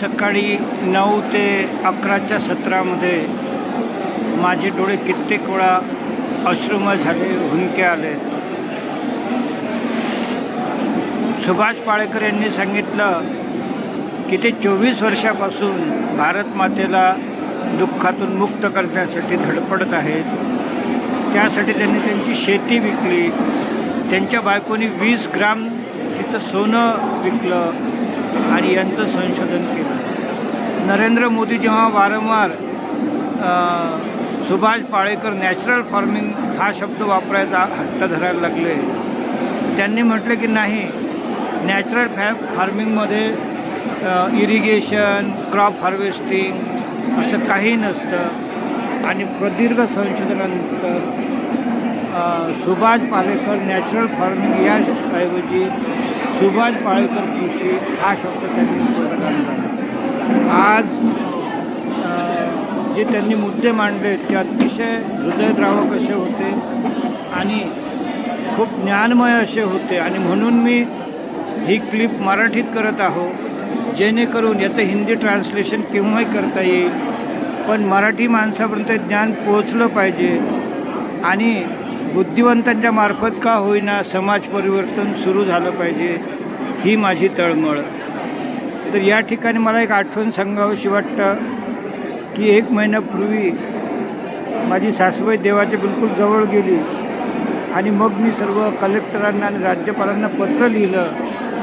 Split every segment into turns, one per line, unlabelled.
सकाळी नऊ ते अकराच्या सत्रामध्ये माझे डोळे कित्येक वेळा अश्रुमय झाले हुंके आले. सुभाष पाळेकर यांनी सांगितलं की ते चोवीस वर्षापासून भारत मातेला दुःखातून मुक्त करण्यासाठी धडपडत आहेत. त्यासाठी त्यांनी त्यांची शेती विकली. त्यांच्या बायकोनी वीस ग्राम तिचं सोनं विकलं. आणि यांचं संशोधन केलं. नरेंद्र मोदी जेव्हा वारंवार सुभाष पाळेकर नॅचरल फार्मिंग हा शब्द वापरायचा हट्ट धरायला लागले. त्यांनी म्हटलं की नाही नॅचरल फॅ फार्मिंगमध्ये इरिगेशन क्रॉप हार्वेस्टिंग असं काही नसतं. आणि प्रदीर्घ संशोधनानंतर सुभाष पालेकर नॅचरल फार्मिंग या ऐवजी सुभाष पाळेकर कृषी हा शब्द त्यांनी आज जे त्यांनी मुद्दे मांडले ते अतिशय हृदयद्रावक असे होते आणि खूप ज्ञानमय असे होते. आणि म्हणून मी ही क्लिप मराठीत करत आहो जेणेकरून याचं हिंदी ट्रान्सलेशन केव्हाही करता येईल. पण मराठी माणसापर्यंत ज्ञान पोहोचलं पाहिजे. आणि बुद्धिवंतांच्या मार्फत का होईना समाज परिवर्तन सुरू झालं पाहिजे ही माझी तळमळ. तर या ठिकाणी मला एक आठवण सांगावीशी वाटतं की एक महिन्यापूर्वी माझी सासूबाई देवाच्या बिलकुल जवळ गेली आणि मग मी सर्व कलेक्टरांना आणि राज्यपालांना पत्र लिहिलं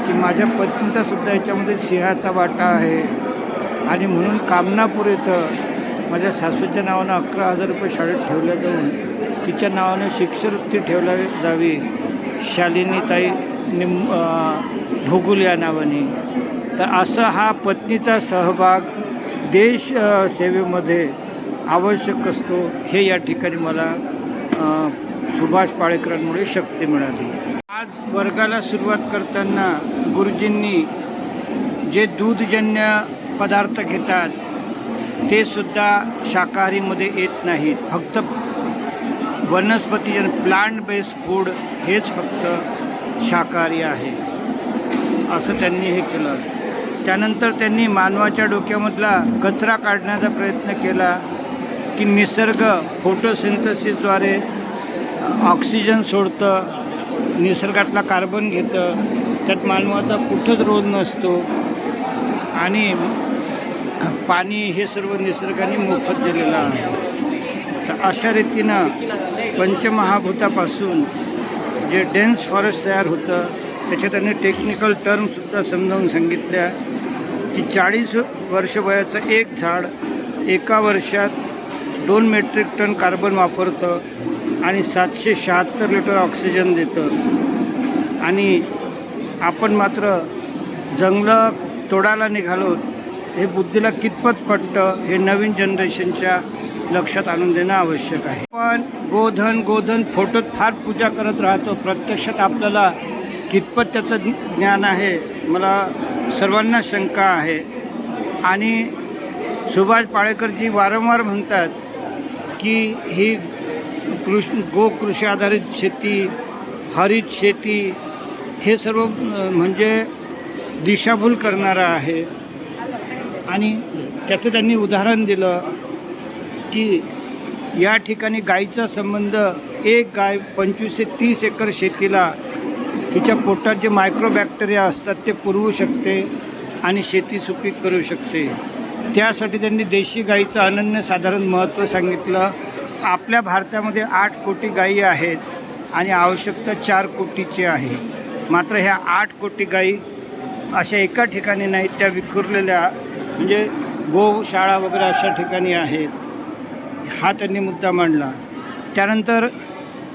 की माझ्या पत्नीचासुद्धा याच्यामध्ये सिंहाचा वाटा आहे आणि म्हणून कामनापूर येतं. माझ्या सासूच्या नावानं अकरा हजार रुपये शाळेत ठेवल्या जाऊन तिच्या नावानं शिष्यवृत्ती ठेवल्या जावी. शालिनीताई निम अं, भोगुल या नावाने. तर असं हा पत्नीचा सहभाग देश सेवेमध्ये आवश्यक असतो हे या ठिकाणी मला सुभाष पाळेकरांमुळे शक्ती मिळाली. आज वर्गाला सुरुवात करताना गुरुजींनी जे दूधजन्य पदार्थ घेतात ते सुद्धा शाकाहारीमध्ये येत नाहीत. फक्त वनस्पतीजन प्लांट बेस्ड फूड हेच फक्त शाकाहारी आहे. असं त्यांनी हे केलं. त्यानंतर त्यांनी मानवाच्या डोक्यामधला कचरा काढण्याचा प्रयत्न केला की निसर्ग फोटोसिंथसिसद्वारे ऑक्सिजन सोडतं निसर्गातला कार्बन घेतं त्यात मानवाचा कुठंच रोध नसतो आणि पाणी हे सर्व निसर्गाने मोफत दिलेलं आहे. तर अशा रीतीनं पंचमहाभूतापासून जे डेन्स फॉरेस्ट तयार होतं त्याच्या त्यांनी टेक्निकल टर्मसुद्धा समजावून सांगितल्या. की चाळीस वर्ष वयाचं एक झाड एका वर्षात दोन मेट्रिक टन कार्बन वापरतं आणि सातशे शहात्तर लिटर ऑक्सिजन देतं. आणि आपण मात्र जंगलं तोडायला निघालो हे बुद्धीला कितपत पटतं हे नवीन जनरेशनच्या लक्षात आणून देणं आवश्यक आहे. पण गोधन गोधन फोटोत फार पूजा करत राहतो. प्रत्यक्षात आपल्याला कितपत त्याचं ज्ञान आहे मला सर्वांना शंका आहे. आणि सुभाष पाळेकरजी वारंवार म्हणतात की ही कृष गो कृषी आधारित शेती हरित शेती हे सर्व म्हणजे दिशाभूल करणारं आहे. आणि त्याचं त्यांनी उदाहरण दिलं की या ठिकाणी गाईचा संबंध एक गाय पंचवीस ते तीस एकर शेतीला तिच्या पोटात जे मायक्रोबॅक्टेरिया असतात ते पुरवू शकते आणि शेती सुपीक करू शकते. त्यासाठी त्यांनी देशी गाईचं अनन्यसाधारण महत्त्व सांगितलं. आपल्या भारतामध्ये आठ कोटी गायी आहेत आणि आवश्यकता चार कोटीची आहे. मात्र ह्या आठ कोटी गायी अशा एका ठिकाणी नाहीत त्या विखुरलेल्या म्हणजे गोशाळा वगैरे अशा ठिकाणी आहेत. हा त्यांनी मुद्दा मांडला. त्यानंतर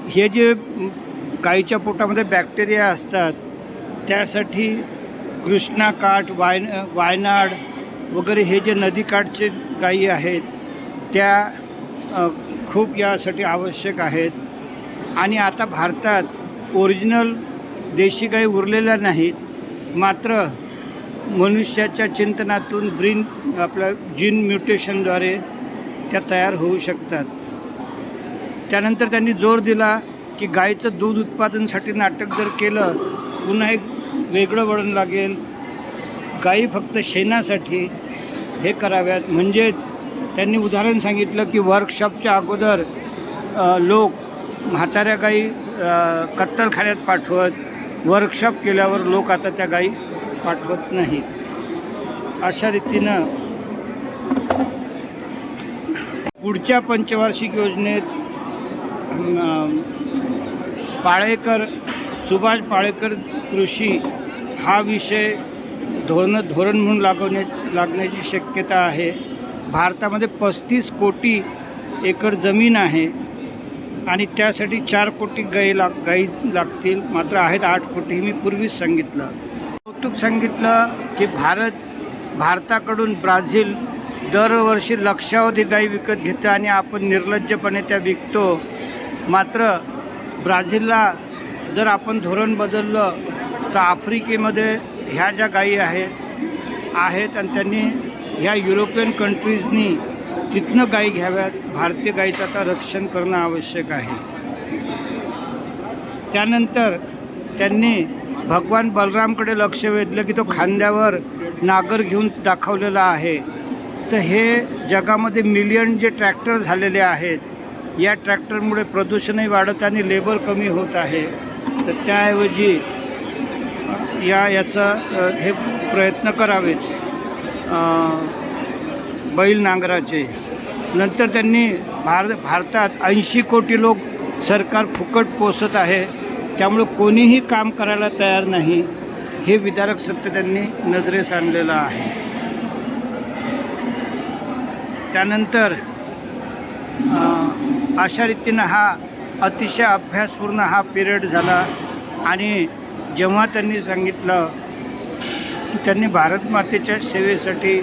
हे जे गाईच्या पोटामध्ये बॅक्टेरिया असतात त्यासाठी कृष्णा काठ वाय वायनाड वगैरे हे जे नदीकाठचे गायी आहेत त्या खूप यासाठी आवश्यक आहेत. आणि आता भारतात ओरिजिनल देशी गाई उरलेल्या नाहीत. मात्र मनुष्याच्या चिंतनातून ब्रीन आपल्या जीन म्युटेशनद्वारे त्या तयार होऊ शकतात. त्यानंतर त्यांनी जोर दिला की गाईचं दूध उत्पादनासाठी नाटक जर केलं पुन्हा एक वेगळं वळण लागेल. गायी फक्त शेणासाठी हे कराव्यात. म्हणजेच त्यांनी उदाहरण सांगितलं की वर्कशॉपच्या अगोदर लोक म्हाताऱ्या गायी कत्तलखान्यात पाठवत. वर्कशॉप केल्यावर लोक आता त्या गायी पाठवत नाहीत. अशा रीतीनं पुढच्या पंचवार्षिक योजनेत पाळेकर सुभाष पाळेकर कृषी हा विषय धोरण धोरण म्हणून लागवण्या लागण्याची शक्यता आहे. भारतामध्ये पस्तीस कोटी एकर जमीन आहे आणि त्यासाठी चार कोटी गाई लाग गाई लागतील मात्र आहेत आठ कोटी. हे मी पूर्वीच सांगितलं. कौतुक सांगितलं की भारत भारताकडून ब्राझील दरवर्षी लक्षावधी गाई विकत घेतं आणि आपण निर्लज्जपणे त्या विकतो. मात्र ब्राझीलला जर आपण धोरण बदललं तर आफ्रिकेमध्ये ह्या ज्या गायी आहेत आहेत आणि त्यांनी ह्या युरोपियन कंट्रीजनी तिथनं गायी घ्याव्यात भारतीय गायीचं आता रक्षण करणं आवश्यक आहे. त्यानंतर त्यांनी भगवान बलरामकडे लक्ष वेधलं की तो खांद्यावर नागर घेऊन दाखवलेला आहे. तर हे जगामध्ये मिलियन जे ट्रॅक्टर झालेले आहेत या ट्रॅक्टरमुळे प्रदूषणही वाढत आणि लेबर कमी होत आहे. तर त्याऐवजी या याचा हे प्रयत्न करावेत बैल नांगराचे. नंतर त्यांनी भारत भारतात ऐंशी कोटी लोक सरकार फुकट पोसत आहे. त्यामुळं कोणीही काम करायला तयार नाही हे विदारक सत्य त्यांनी नजरेस आणलेलं आहे. त्यानंतर अशा रीतीनं हा अतिशय अभ्यासपूर्ण हा पिरियड झाला आणि जेव्हा त्यांनी सांगितलं की त्यांनी भारत मातेच्या सेवेसाठी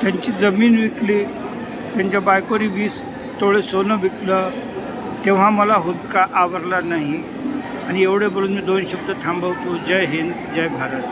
त्यांची जमीन विकली त्यांच्या बायकोनी वीस तोळे सोनं विकलं तेव्हा मला हुदका आवरला नाही. आणि एवढे बोलून मी दोन शब्द थांबवतो. जय हिंद जय भारत.